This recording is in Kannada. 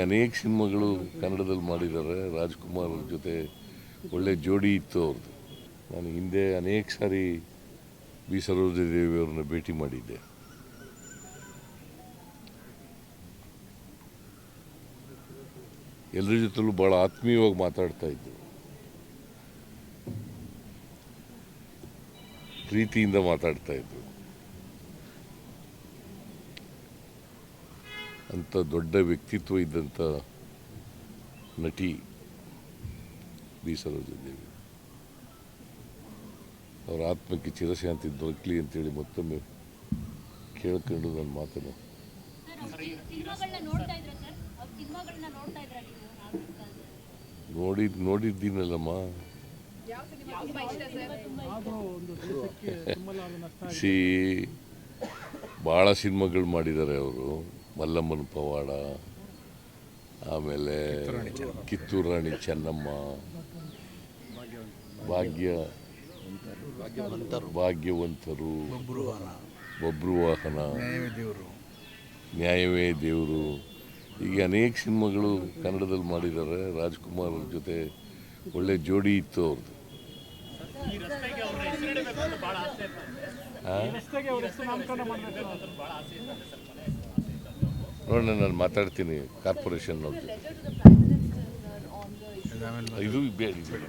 ಅನೇಕ ಸಿನಿಮಾಗಳು ಕನ್ನಡದಲ್ಲಿ ಮಾಡಿದ್ದಾರೆ. ರಾಜ್ಕುಮಾರ್ ಅವ್ರ ಜೊತೆ ಒಳ್ಳೆ ಜೋಡಿ ಇತ್ತು ಅವ್ರದ್ದು ನಾನು ಹಿಂದೆ ಅನೇಕ ಸಾರಿ ಬಿ. ಸರೋಜಿ ಅವ್ರನ್ನ ಭೇಟಿ ಮಾಡಿದ್ದೆ. ಎಲ್ಲರ ಜೊತೆಲೂ ಭಾಳ ಆತ್ಮೀಯವಾಗಿ ಮಾತಾಡ್ತಾ ಇದ್ದರು ಪ್ರೀತಿಯಿಂದ ಮಾತಾಡ್ತಾ ಇದ್ರು. ಅಂಥ ದೊಡ್ಡ ವ್ಯಕ್ತಿತ್ವ ಇದ್ದಂಥ ನಟಿ ಬಿ ಸರೋಜದೇವಿ. ಅವರ ಆತ್ಮಕ್ಕೆ ಚಿರಶಾಂತಿ ದೊರಕಲಿ ಅಂತೇಳಿ ಮತ್ತೊಮ್ಮೆ ಕೇಳ್ಕೊಂಡು ನನ್ನ ಮಾತನ್ನು ಸಿನಿಮಾಗಳನ್ನ ನೋಡ್ತಾ ಇದ್ರ ಸರ್? ಅವ್ರ ಸಿನಿಮಾಗಳನ್ನ ನೋಡ್ತಾ ಇದ್ರ ನೀವು ನಾಗರಿಕ ನೋಡಿ ನೋಡಿದ್ದೀನಲ್ಲಮ್ಮ. ಸಿ ಭಾಳ ಸಿನಿಮಾಗಳು ಮಾಡಿದ್ದಾರೆ ಅವರು. ಮಲ್ಲಮ್ಮನ ಪವಾಡ ಆಮೇಲೆ ಕಿತ್ತೂರು ರಾಣಿ ಚೆನ್ನಮ್ಮ. ಭಾಗ್ಯ ಭಾಗ್ಯವಂತರು. ಬಬ್ರು ವಾಹನ ನ್ಯಾಯವೇ ದೇವರು. ಹೀಗೆ ಅನೇಕ ಸಿನಿಮಾಗಳು ಕನ್ನಡದಲ್ಲಿ ಮಾಡಿದ್ದಾರೆ. ರಾಜ್ಕುಮಾರ್ ಅವ್ರ ಜೊತೆ ಒಳ್ಳೆ ಜೋಡಿ ಇತ್ತು ಅವ್ರದ್ದು ಆ? ನೋಡೋಣ ನಾನು ಮಾತಾಡ್ತೀನಿ ಕಾರ್ಪೊರೇಷನ್ ಇದು ಬೇಡ ಬೇಡ.